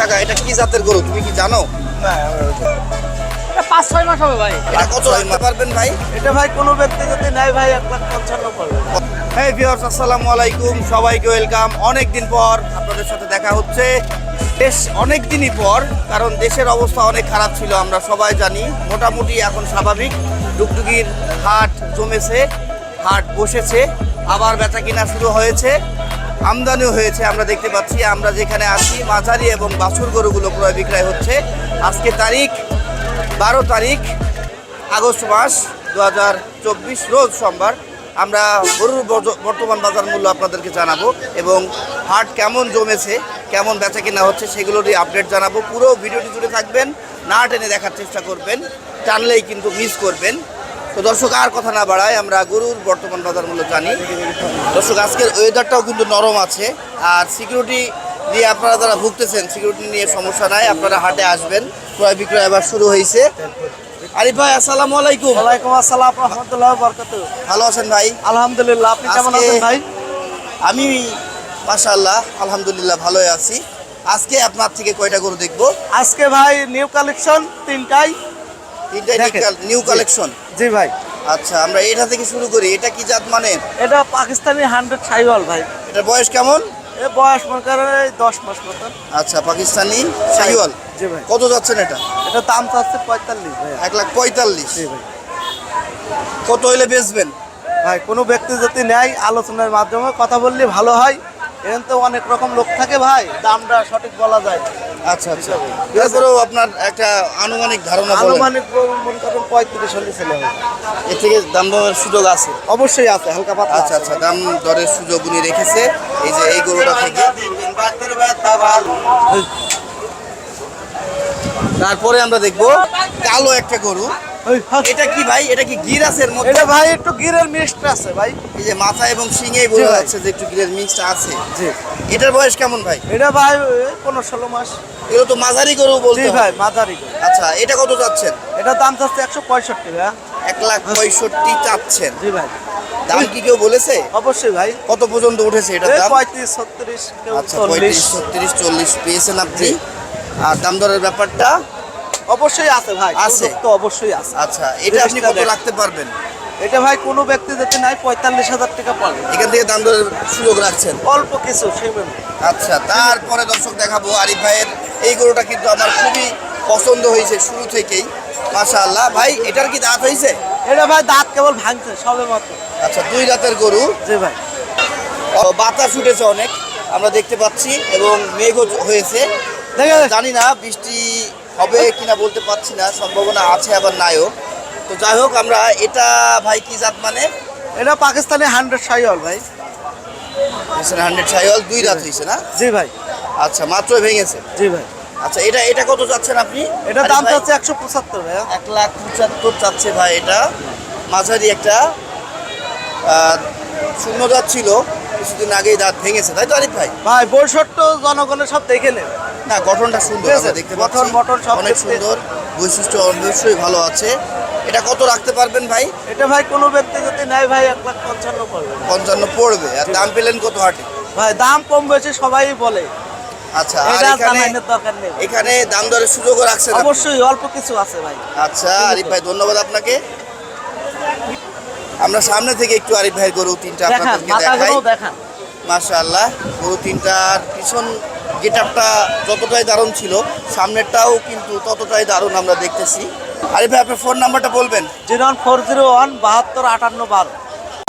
টাকা এটা কি জাতের গরু? তুমি কি জানো? এটা পাঁচ ছয় মাস হবে ভাই। এটা কত রাখতে পারবেন ভাই? এটা ভাই কোনো ব্যক্তি যদি নেয় ভাই এক লাখ পঞ্চান্ন পড়বে হ্যাঁ ভিউয়ার্স আসসালামু আলাইকুম। সবাইকে ওয়েলকাম অনেক দিন পর আপনাদের সাথে দেখা হচ্ছে। বেশ অনেক দিনই পর কারণ দেশের অবস্থা অনেক খারাপ ছিল আমরা সবাই জানি। মোটামুটি এখন স্বাভাবিক। ডুগডুগির হাট জমেছে হাট বসেছে। আবার বেচা কিনা শুরু হয়েছে। আমদানিও হয়েছে, আমরা দেখতে পাচ্ছি, আমরা যেখানে আছি, মাঝারি এবং বাছুর গরুগুলো ক্রয় বিক্রয় হচ্ছে। আজকে তারিখ, বারো তারিখ, আগস্ট মাস দু হাজার চব্বিশ, রোজ সোমবার। আমরা গরুর বর্তমান বাজার মূল্য আপনাদেরকে জানাব এবং হাট কেমন জমেছে, কেমন বেচা কেনা হচ্ছে সেগুলোরই আপডেট জানাব। পুরো ভিডিওটি জুড়ে থাকবেন, না টেনে দেখার চেষ্টা করবেন, টানলেই কিন্তু মিস করবেন। তো দর্শক আর কথা না বাড়ায় আমরা গরুর বর্তমান বাজার মূল্য জানি। দর্শক আজকের ওয়েদারটাও কিন্তু নরম আছে। আর সিকিউরিটি দিয়ে আপনারা যারা ভুগতেছেন সিকিউরিটি নিয়ে সমস্যা নাই আপনারা হাটে আসবেন। ক্রয় বিক্রয় আবার শুরু হয়েছে আরিফ ভাই আসসালামু আলাইকুম। ওয়ালাইকুম আসসালাম রহমতুল্লাহ বরকত ভালো আছেন ভাই? আলহামদুলিল্লাহ আপনি কেমন আছেন ভাই? আমি মাশাআল্লাহ আলহামদুলিল্লাহ ভালোই আছি। আজকে আপনার থেকে কয়টা গরু দেখব? আজকে ভাই নিউ কালেকশন তিনটাই। তিনটাই নিউ কালেকশন জি ভাই। আচ্ছা আমরা এটা থেকে শুরু করি। এটা কি জাত মানে? এটা পাকিস্তানি হান্ড্রেড সাইওয়াল ভাই। এটার বয়স কেমন? এ বয়স মনে করেন এই দশ মাস মতন। আচ্ছা পাকিস্তানি শাহিওয়াল জি ভাই। কত যাচ্ছেন এটা? এটা দাম চাচ্ছে পঁয়তাল্লিশ ভাই। এক লাখ পঁয়তাল্লিশ। জি ভাই। কত হইলে বেচবেন? ভাই কোনো ব্যক্তি যদি নেয় আলোচনার মাধ্যমে কথা বললে ভালো হয়। এখানে তো অনেক রকম লোক থাকে ভাই দামটা সঠিক বলা যায় আচ্ছা আচ্ছা। এরপরেও আপনার একটা আনুমানিক ধারণা আনুমানিক মনে করেন পঁয়ত্রিশ চল্লিশ ছেলে হবে। এর থেকে দাম দরের সুযোগ আছে? অবশ্যই আছে হালকা পাতলা আচ্ছা আচ্ছা দাম দরের সুযোগ উনি রেখেছে এই যে এই গরুটা থেকে। তারপরে আমরা দেখব কালো একটা গরু। এটা কি ভাই? এটা কি গিরাসের মধ্যে? এটা ভাই একটু গিরের মিক্সড আছে ভাই। এই যে মাথা এবং শিঙেই বোঝা যাচ্ছে যে একটু গিরের মিক্সটা আছে। জি। এটার বয়স কেমন ভাই? এটা ভাই পনেরো ষোলো মাস। এগুলো তো মাঝারি গরু বলতে জি ভাই গরু। আচ্ছা এটা কত চাচ্ছেন? এটা দাম চাচ্ছে একশো পঁয়ষট্টি ভাই এক লাখ পঁয়ষট্টি চাচ্ছেন। জি ভাই। দাম কি কেউ বলেছে? অবশ্যই ভাই। কত পর্যন্ত উঠেছে এই দাম? পঁয়ত্রিশ ছত্রিশ আচ্ছা পঁয়ত্রিশ ছত্রিশ চল্লিশ পেয়েছেন আপনি। আর দাম দরের ব্যাপারটা? অবশ্যই আছে ভাই আছে। তো অবশ্যই আছে। আচ্ছা এটা আপনি কত রাখতে পারবেন? এটা ভাই কোনো ব্যক্তি যদি নাই পঁয়তাল্লিশ হাজার টাকা পাবে। এখান থেকে দাম দরের সুযোগ রাখছেন? অল্প কিছু সেমেন আচ্ছা তারপরে দর্শক দেখাবো আরিফ ভাইয়ের। এই গরুটা কিন্তু আমার খুবই পছন্দ হয়েছে শুরু থেকেই। মাশাআল্লাহ। ভাই এটার কি দাঁত হয়েছে? এটা ভাই দাঁত কেবল ভাঙছে সবে মাত্র। আচ্ছা দুই রাতের গরু। জি ভাই। ও, বাতাস উঠেছে অনেক আমরা দেখতে পাচ্ছি এবং মেঘও হয়েছে। জানি না বৃষ্টি হবে কিনা বলতে পারছি না সম্ভাবনা আছে আবার নাইও তো যাই হোক আমরা এটা ভাই কি জাত মানে? এটা পাকিস্তানি হান্ড্রেড সাইওয়াল ভাই। হান্ড্রেড সাইওয়াল দুই রাত হয়েছে না? জি ভাই। আচ্ছা মাত্র ভেঙেছে? জি ভাই। আচ্ছা এটা এটা কত চাচ্ছেন আপনি? এটা দাম? চাচ্ছে একশো পঁচাত্তর ভাই এক লাখ পঁচাত্তর চাচ্ছে ভাই এটা। মাঝারি একটা শূন্য দাঁত ছিল। কিছুদিন আগেই দাঁত ভেঙেছে। তাই তো আরিফ ভাই? ভাই বৈষট্য জনগণের সব দেখে নেবে। না গঠনটা সুন্দর আছে, দেখতে গঠন, পাচ্ছি। সব অনেক সুন্দর বৈশিষ্ট্য অবশ্যই ভালো আছে। এটা কত রাখতে পারবেন ভাই? এটা ভাই কোনো ব্যক্তি যদি নেয় ভাই এক লাখ পঞ্চান্ন করবে পঞ্চান্ন পড়বে। আর দাম পেলেন কত হাটে? ভাই দাম কম বেশি সবাই বলে। আচ্ছা আর এখানে দাম দরের সুযোগও রাখছেন অবশ্যই অল্প কিছু আছে ভাই। আচ্ছা আরিফ ভাই ধন্যবাদ আপনাকে। আমরা সামনে থেকে একটু আরিফ ভাইয়ের গরু তিনটা আপনাদেরকে দেখাই। মাশাআল্লাহ গরু তিনটার পিছন গেটআপটা যতটাই দারুণ ছিল সামনেরটাও কিন্তু ততটাই দারুণ আমরা দেখতেছি। আরে ভাই আপনার ফোন নাম্বারটা বলবেন? জিরো ফোর জিরো ওয়ান বাহাত্তর আটান্ন বারো।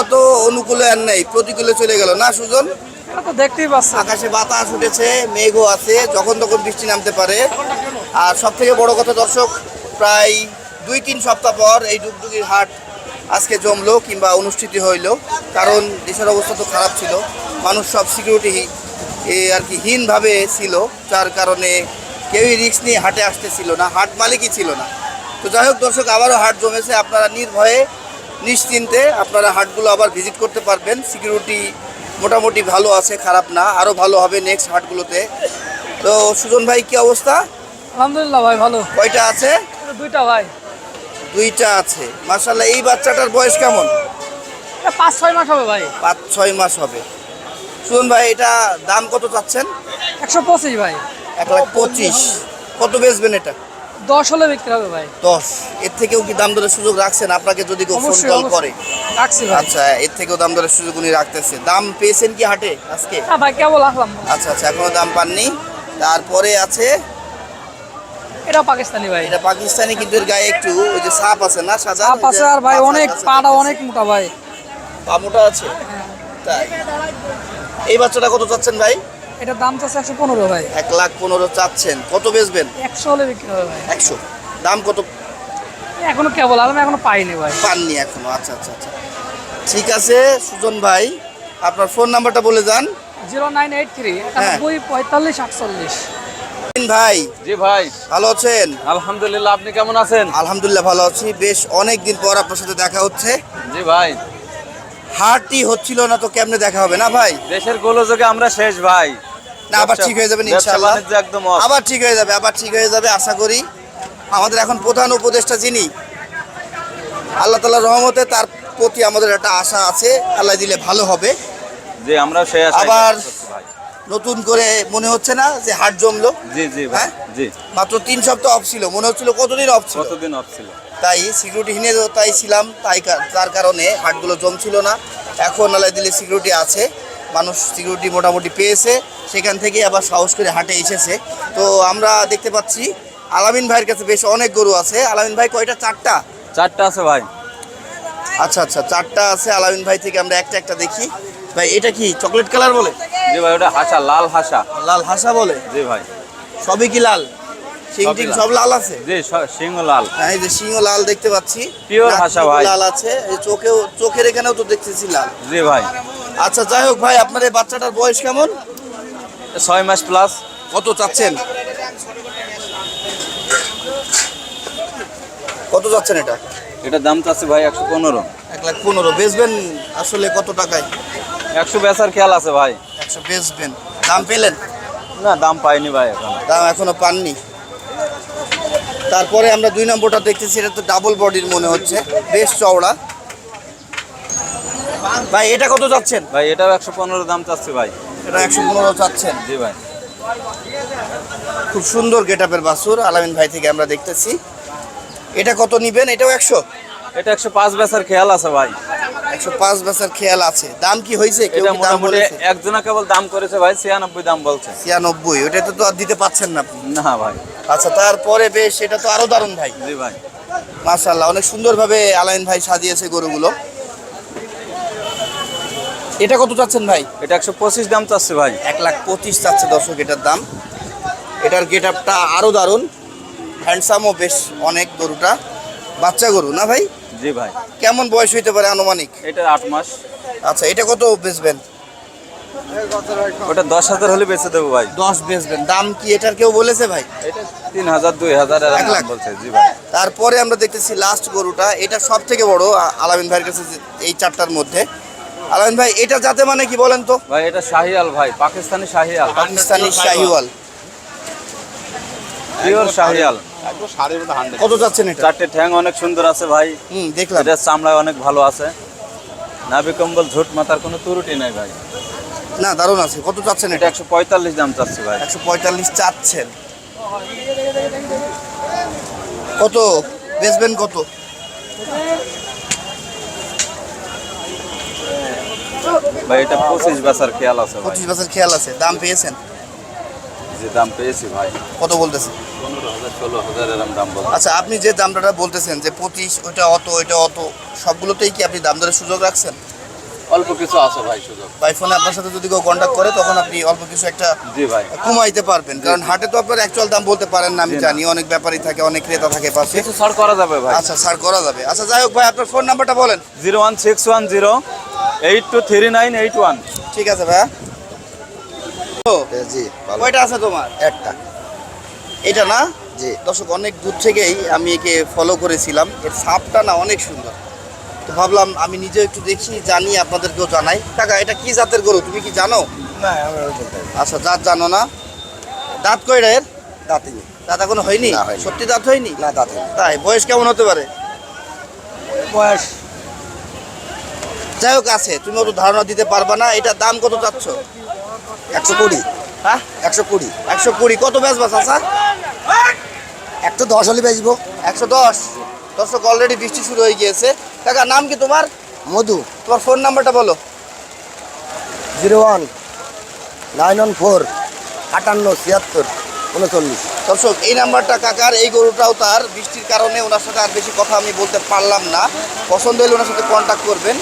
অত অনুকূলে আর নেই প্রতিকূলে চলে গেল। না সুজন? তো দেখতেই পাচ্ছেন। আকাশে বাতাস উঠেছে মেঘও আছে যখন তখন বৃষ্টি নামতে পারে। আর সব থেকে বড় কথা দর্শক প্রায় দুই তিন সপ্তাহ পর এই ডুগডুগির হাট আজকে জমলো কিংবা অনুষ্ঠিত হইল। কারণ দেশের অবস্থা তো খারাপ ছিল। মানুষ সব সিকিউরিটি আর কি হীনভাবে ছিল যার কারণে কেউই রিস্ক নিয়ে হাটে আসতেছিল না হাট মালিকই ছিল না। তো যাই হোক দর্শক আবারও হাট জমেছে আপনারা নির্ভয়ে নিশ্চিন্তে আপনারা হাটগুলো আবার ভিজিট করতে পারবেন। সিকিউরিটি মোটামুটি ভালো আছে খারাপ না আরও ভালো হবে নেক্সট হাটগুলোতে। তো সুজন ভাই কি অবস্থা? আলহামদুলিল্লাহ ভাই ভালো। কয়টা আছে? দুইটা ভাই। দুইটা আছে। মার্শাল্লাহ এই বাচ্চাটার বয়স কেমন? পাঁচ ছয় মাস হবে ভাই। পাঁচ ছয় মাস হবে। সুজন ভাই এটা দাম কত চাচ্ছেন? একশো পঁচিশ ভাই। এক লাখ পঁচিশ। কত বেচবেন এটা? দশ হলে বিক্রি হবে ভাই। দশ। এর থেকেও কি দাম দরের সুযোগ রাখছেন? আপনাকে যদি কেউ ফোন কল করে। রাখছি ভাই। আচ্ছা এর থেকেও দাম দরের সুযোগ উনি রাখতেছে। দাম পেয়েছেন কি হাটে আজকে? না ভাই কেবল আসলাম। আচ্ছা আচ্ছা এখনও দাম পাননি। তারপরে আছে এটা পাকিস্তানি ভাই। এটা পাকিস্তানি কিন্তু এর গায়ে একটু ওই যে সাপ আছে না সাজা সাপ আছে আর ভাই অনেক পাটা অনেক মোটা ভাই। পা মোটা আছে? তাই। এই বাচ্চাটা কত চাচ্ছেন ভাই? এটার দাম চাচ্ছে একশো পনেরো ভাই। এক লাখ পনেরো চাচ্ছেন। কত বেচবেন? একশো হলে বিক্রি হবে ভাই। একশো। দাম কত? এখনও কেবল আলাম এখনও পাইনি ভাই। পাননি এখনও। আচ্ছা আচ্ছা আচ্ছা। ঠিক আছে সুজন ভাই আপনার ফোন নাম্বারটা বলে যান। জিরো নাইন এইট থ্রি একানব্বই পঁয়তাল্লিশ আটচল্লিশ। ভাই। জি ভাই। ভালো আছেন? আলহামদুলিল্লাহ আপনি কেমন আছেন? আলহামদুলিল্লাহ ভালো আছি। বেশ অনেক দিন পর আপনার সাথে দেখা হচ্ছে। জি ভাই। হাটই হচ্ছিল না তো কেমনে দেখা হবে? না ভাই? দেশের গোলযোগে আমরা শেষ ভাই। না আবার ঠিক হয়ে যাবে ইনশাআল্লাহ। একদম আবার ঠিক হয়ে যাবে আবার ঠিক হয়ে যাবে আশা করি। আমাদের এখন প্রধান উপদেষ্টা যিনি আল্লাহ তালার রহমতে তার প্রতি আমাদের একটা আশা আছে আল্লাহ দিলে ভালো হবে। জি আমরা শেষ আবার- নতুন করে মনে হচ্ছে না যে হাট জমলো? জি জি ভাই হ্যাঁ? জি। মাত্র তিন সপ্তাহ অফ ছিল মনে হচ্ছিল কতদিন অফ ছিল? কতদিন অফ ছিল? তাই সিকিউরিটি সিকিউরিটিহীনে তাই ছিলাম তাই তার কারণে হাটগুলো জমছিল না। এখন আল্লাহ দিলে সিকিউরিটি আছে মানুষ সিকিউরিটি মোটামুটি পেয়েছে সেখান থেকে আবার সাহস করে হাটে এসেছে। তো আমরা দেখতে পাচ্ছি আলামিন ভাইয়ের কাছে বেশ অনেক গরু আছে। আলামিন ভাই কয়টা? চারটা? চারটা আছে ভাই। আচ্ছা আচ্ছা চারটা আছে। আলামিন ভাই থেকে আমরা একটা একটা দেখি। ভাই এটা কি চকলেট কালার বলে? জি ভাই ওটা হাসা লাল হাসা। লাল হাসা বলে? জি ভাই। সবই কি লাল? সবই টিং সব লাল। আছে। জি সিংহ লাল। হ্যাঁ এই যে সিংহ লাল দেখতে পাচ্ছি। নাক হাসা ভাই। লাল আছে এই চোখেও চোখের এখানেও তো দেখতেছি লাল। জি ভাই। আচ্ছা যাই হোক ভাই আপনার এই বাচ্চাটার বয়স কেমন? ছয় মাস প্লাস কত চাচ্ছেন? কত চাচ্ছেন এটা? এটার দাম চাচ্ছে ভাই একশো পনেরো। এক লাখ পনেরো। বেচবেন আসলে কত টাকায়? একশো বেচার খেয়াল আছে ভাই। একশো বেচবেন। দাম পেলেন? না দাম পাইনি ভাই এখন। দাম এখনও পাননি? তারপরে আমরা দুই নম্বরটা দেখতেছি এটা তো ডাবল বডির মনে হচ্ছে বেশ চওড়া। ভাই এটা কত চাচ্ছেন? ভাই এটাও একশো পনেরো দাম চাচ্ছে ভাই। এটা একশো পনেরো চাচ্ছেন? জি ভাই। খুব সুন্দর গেট আপের বাসুর আলামিন ভাই থেকে আমরা দেখতেছি। এটা কত নিবেন? এটাও একশো? এটা একশো পাঁচ বেচার খেয়াল আছে ভাই। একশো পাঁচ বছর খেয়াল আছে। দাম কি হয়েছে? মোটামুটি একজনা কেবল দাম করেছে ভাই ছিয়ানব্বই দাম বলছে। ছিয়ানব্বই ওটা তো আর দিতে পাচ্ছেন না আপনি। না ভাই। আচ্ছা তারপরে বেশ এটা তো আরও দারুণ ভাই। জি ভাই। মাশাল্লাহ অনেক সুন্দরভাবে আলাইন ভাই সাজিয়েছে গরুগুলো। এটা কত চাচ্ছেন ভাই? এটা একশো পঁচিশ দাম চাচ্ছে ভাই। এক লাখ পঁচিশ চাচ্ছে দর্শক এটার দাম। এটার গেট আপটা আরও দারুণ। হ্যান্ডসামও বেশ অনেক গরুটা। বাচ্চা গরু না ভাই? জি ভাই। কেমন বয়স হইতে পারে আনুমানিক? এটা আট মাস। আচ্ছা এটা কত বেচবেন? ওটা দশ হাজার হলে বেচে দেবো ভাই। দশ বেচবেন। দাম কি এটার কেউ বলেছে ভাই? এটা তিন হাজার দুই হাজার এক লাখ? বলছে জি ভাই। তারপরে আমরা দেখতেছি লাস্ট গরুটা। এটা সব থেকে বড় আলামিন ভাইয়ের কাছে এই চারটার মধ্যে। আলামিন ভাই এটা যাতে মানে কি বলেন তো? ভাই এটা শাহিয়াল ভাই পাকিস্তানি শাহিয়াল। পাকিস্তানি শাহিওয়াল। পিওর শাহিয়াল। কত যাচ্ছেন এটা? চারটে ঠ্যাং অনেক সুন্দর আছে ভাই। হুম দেখলাম। এটার চামড়া অনেক ভালো আছে। নাভি কম্বল ঝুট মাথার কোনো ত্রুটি নাই ভাই। না দারুণ আছে। কত চাচ্ছেন এটা? একশো পঁয়তাল্লিশ দাম চাচ্ছে ভাই। একশো পঁয়তাল্লিশ চাচ্ছেন। কত? বেচবেন কত? ভাই এটা পঁচিশ বেচার খেয়াল আছে ভাই। পঁচিশ বছর খেয়াল আছে। দাম পেয়েছেন? যে দাম পেয়েছি ভাই। কত বলতেছেন? আচ্ছা আপনি যে দামটা বলতেছেন যে পঁচিশ ওইটা অত ওইটা অত সবগুলোতেই কি আপনি দাম দরের সুযোগ রাখছেন? অল্প কিছু আছে ভাই সুযোগ। বাই ফোনে আপনার সাথে যদি কেউ কন্ট্যাক্ট করে তখন আপনি অল্প কিছু একটা জি ভাই। কমাইতে পারবেন। কারণ হাটে তো আপনার অ্যাকচুয়াল দাম বলতে পারেন না আমি জানি অনেক ব্যাপারই থাকে অনেক ক্রেতা থাকে পাশে। কিছু ছাড় করা যাবে ভাই। আচ্ছা স্যার করা যাবে। আচ্ছা যাই হোক ভাই আপনার ফোন নাম্বারটা বলেন। Zero one six one zero eight two three nine eight one. ঠিক আছে ভাইয়া ও, জি কয়টা আছে তোমার? একটা। এটা না? জি। দর্শক অনেক দূর থেকেই আমি একে ফলো করেছিলাম। এর সাপটা না অনেক সুন্দর। তো ভাবলাম আমি নিজে একটু দেখি জানি আপনাদেরকেও জানাই। কাকা এটা কি জাতের গরু? তুমি কি জানো? না আচ্ছা জাত জানো না? দাঁত কয়টা এর? দাঁতিনি দাঁত এখনও হয়নি? সত্যি দাঁত হয়নি? না দাঁতিনি তাই বয়স কেমন হতে পারে? বয়স? যাই হোক আছে। তুমি অত ধারণা দিতে পারবা না। এটা দাম কত চাচ্ছ? একশো কুড়ি। হ্যাঁ? একশো কুড়ি। একশো কুড়ি। কত বেচবা চাচা? একশো দশ হলে বেচবো। একশো দশ? দর্শক অলরেডি বৃষ্টি শুরু হয়ে গিয়েছে। কাকা নাম কি তোমার? মধু। তোমার ফোন নাম্বারটা বলো। Zero one nine one four আটান্ন ছিয়াত্তর উনচল্লিশ। দর্শক এই নাম্বারটা কাকার এই গরুটাও তার। বৃষ্টির কারণে ওনার সাথে আর বেশি কথা আমি বলতে পারলাম না। পছন্দ হলে ওনার সাথে কন্ট্যাক্ট করবেন।